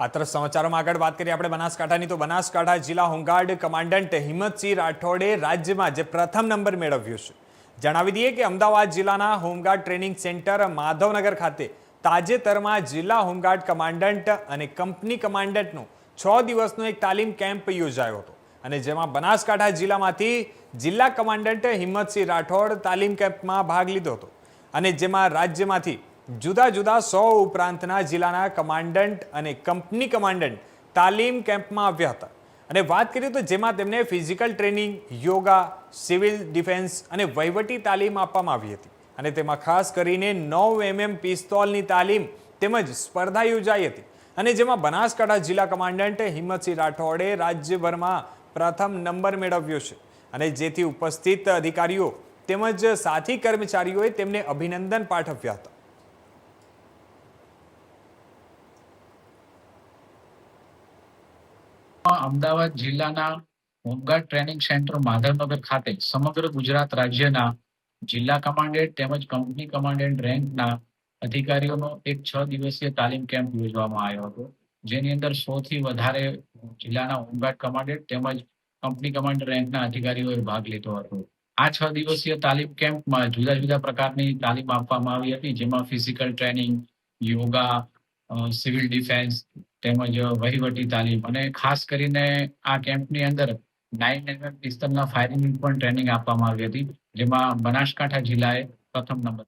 આ તરફ સમાચારોમાં આગળ વાત કરીએ આપણે બનાસકાંઠાની. તો બનાસકાંઠા જિલ્લા હોમગાર્ડ કમાન્ડન્ટ હિંમતસિંહ રાઠોડે રાજ્યમાં જે પ્રથમ નંબર મેળવ્યો છે. જણાવી દઈએ કે અમદાવાદ જિલ્લાના હોમગાર્ડ ટ્રેનિંગ સેન્ટર માધવનગર ખાતે તાજેતરમાં જિલ્લા હોમગાર્ડ કમાન્ડન્ટ અને કંપની કમાન્ડન્ટનો છ દિવસનો એક તાલીમ કેમ્પ યોજાયો હતો. અને જેમાં બનાસકાંઠા જિલ્લામાંથી જિલ્લા કમાન્ડન્ટ હિંમતસિંહ રાઠોડ તાલીમ કેમ્પમાં ભાગ લીધો હતો. અને જેમાં રાજ્યમાંથી જુદા જુદા સો ઉપરાંતના જિલ્લાના કમાન્ડન્ટ અને કંપની કમાન્ડન્ટ તાલીમ કેમ્પમાં આવ્યા હતા. અને વાત કરીએ તો જેમાં તેમને physical training, yoga, civil defence અને વહીવટી તાલીમ આપવામાં આવી હતી. અને તેમાં ખાસ કરીને નવ એમએમ પિસ્તોલની તાલીમ તેમજ સ્પર્ધા યોજાઈ હતી. અને જેમાં બનાસકાંઠા જિલ્લા કમાન્ડન્ટ હિંમતસિંહ રાઠોડે રાજ્યભરમાં પ્રથમ નંબર મેળવ્યો છે. અને જેથી ઉપસ્થિત અધિકારીઓ તેમજ સાથી કર્મચારીઓએ તેમને અભિનંદન પાઠવ્યા હતા. અમદાવાદ જિલ્લાના હોમગાર્ડ ટ્રેનિંગ સેન્ટર માધવનગર ખાતે સમગ્ર ગુજરાત રાજ્યના જિલ્લા કમાન્ડેન્ટ તેમજ કંપની કમાન્ડેન્ટ રેન્કના અધિકારીઓનો એક છ દિવસીય તાલીમ કેમ્પ યોજવામાં આવ્યો હતો. જેની અંદર સો થી વધારે જિલ્લાના હોમગાર્ડ કમાન્ડેન્ટ તેમજ કંપની કમાન્ડર રેન્કના અધિકારીઓએ ભાગ લીધો હતો. આ છ દિવસીય તાલીમ કેમ્પમાં જુદા જુદા પ્રકારની તાલીમ આપવામાં આવી હતી, જેમાં physical training, yoga civil defence તેમજ વહીવટી તાલીમ અને ખાસ કરીને આ કેમ્પની અંદર નાઇન એમએમ પિસ્તલના ફાયરિંગ પણ ટ્રેનિંગ આપવામાં આવી હતી, જેમાં બનાસકાંઠા જિલ્લાએ પ્રથમ નંબર